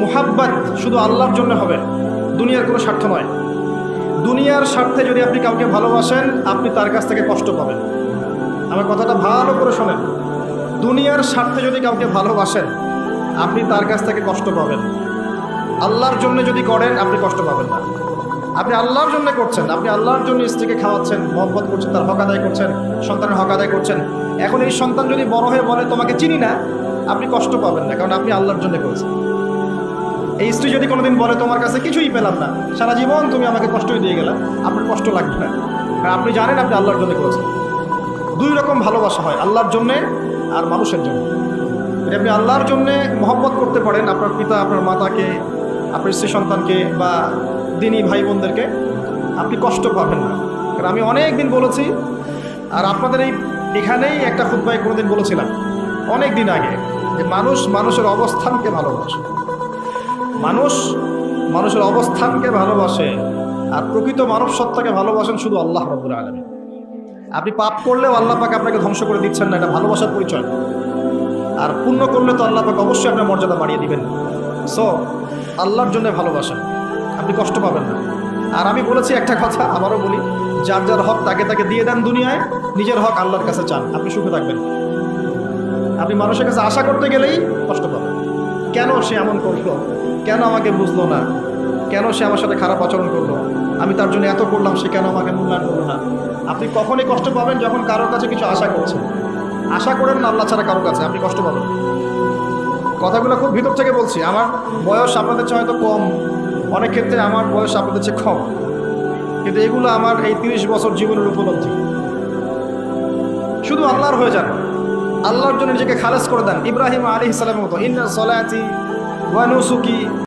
মুহাব্বাত শুধু আল্লাহর জন্য হবে। দুনিয়ার কোনো স্বার্থ নয়। দুনিয়ার স্বার্থে যদি আপনি কাউকে ভালোবাসেন, আপনি তার কাছ থেকে কষ্ট পাবেন। আমার কথাটা ভালো করে শোনেন। দুনিয়ার স্বার্থে যদি কাউকে ভালোবাসেন, আপনি তার কাছ থেকে কষ্ট পাবেন। আল্লাহর জন্য যদি করেন, আপনি কষ্ট পাবেন না। আপনি আল্লাহর জন্য করছেন, আপনি আল্লাহর জন্য স্ত্রীকে খাওয়াচ্ছেন, মহব্বত করছেন, তার হক আদায় করছেন, সন্তানের হক আদায় করছেন। এখন এই সন্তান যদি বড় হয়ে বলে, তোমাকে চিনি না, আপনি কষ্ট পাবেন না, কারণ আপনি আল্লাহর জন্য করেছেন। এই স্ত্রী যদি কোনোদিন বলে তোমার কাছে, কিছুই পেলাম না। সারা জীবন তুমি আমাকে কষ্টই দিয়ে গেলাম আপনার কষ্ট লাগবে না। কারণ আপনি জানেন, আপনি আল্লাহর জন্য করেছেন। দুই রকম ভালোবাসা হয়, আল্লাহর জন্যে আর মানুষের জন্য। আপনি আল্লাহর জন্যে মহব্বত করতে পারেন, আপনার পিতা, আপনার মাতাকে, আপনার স্ত্রী সন্তানকে বা দিনী ভাই বোনদেরকে আপনি কষ্ট পাবেন না। কারণ আমি অনেক দিন বলেছি, আর আপনাদের এই, এখানেই একটা খুদ্ায় কোনোদিন বলেছিলাম অনেক দিন আগে, যে মানুষ মানুষের অবস্থানকে ভালোবাসে। মানুষ মানুষের অবস্থানকে ভালোবাসে আর প্রকৃত মানব সত্তাকে ভালোবাসেন শুধু আল্লাহ রব্বুল আলমী আপনি পাপ করলেও আল্লাহ পাকে আপনাকে ধ্বংস করে দিচ্ছেন না, এটা ভালোবাসার পরিচয়। আর পুণ্য করলে তো আল্লাহ পাক অবশ্যই আপনার মর্যাদা বাড়িয়ে দিবেন। সো আল্লাহর জন্য ভালোবাসেন আপনি কষ্ট পাবেন না। আর আমি বলেছি একটা কথা, আবারও বলি, যার যার হক তাকে তাকে দিয়ে দেন দুনিয়ায়, নিজের হক আল্লাহর কাছে চান, আপনি সুখে থাকবেন। আপনি মানুষের কাছে আশা করতে গেলেই কষ্ট পাবেন। কেন সে এমন করল? কেন আমাকে বুঝলো না? কেন সে আমার সাথে খারাপ আচরণ করল? আমি তার জন্য এত করলাম, সে কেন আমাকে মূল্যায়ন করল না? আপনি কখনই কষ্ট পাবেন যখন কারোর কাছে কিছু আশা করছেন। আশা করেন না আল্লাহ ছাড়া কারোর কাছে, আপনি কষ্ট পাবেন। কথাগুলো খুব ভিতর থেকে বলছি। আমার বয়স আপনাদের চেয়ে হয়তো কম। অনেক ক্ষেত্রে আমার বয়স আপনাদের চেয়ে কম। কিন্তু এগুলো আমার এই তিরিশ বছর জীবনের উপলব্ধি। শুধু আল্লাহর হয়ে যান আল্লাহর জন্য নিজেকে খালেজ করে দেন। ইব্রাহিম আলী ইসলামের মতো ইন্না সলায়াতি ওয়ানুসুকি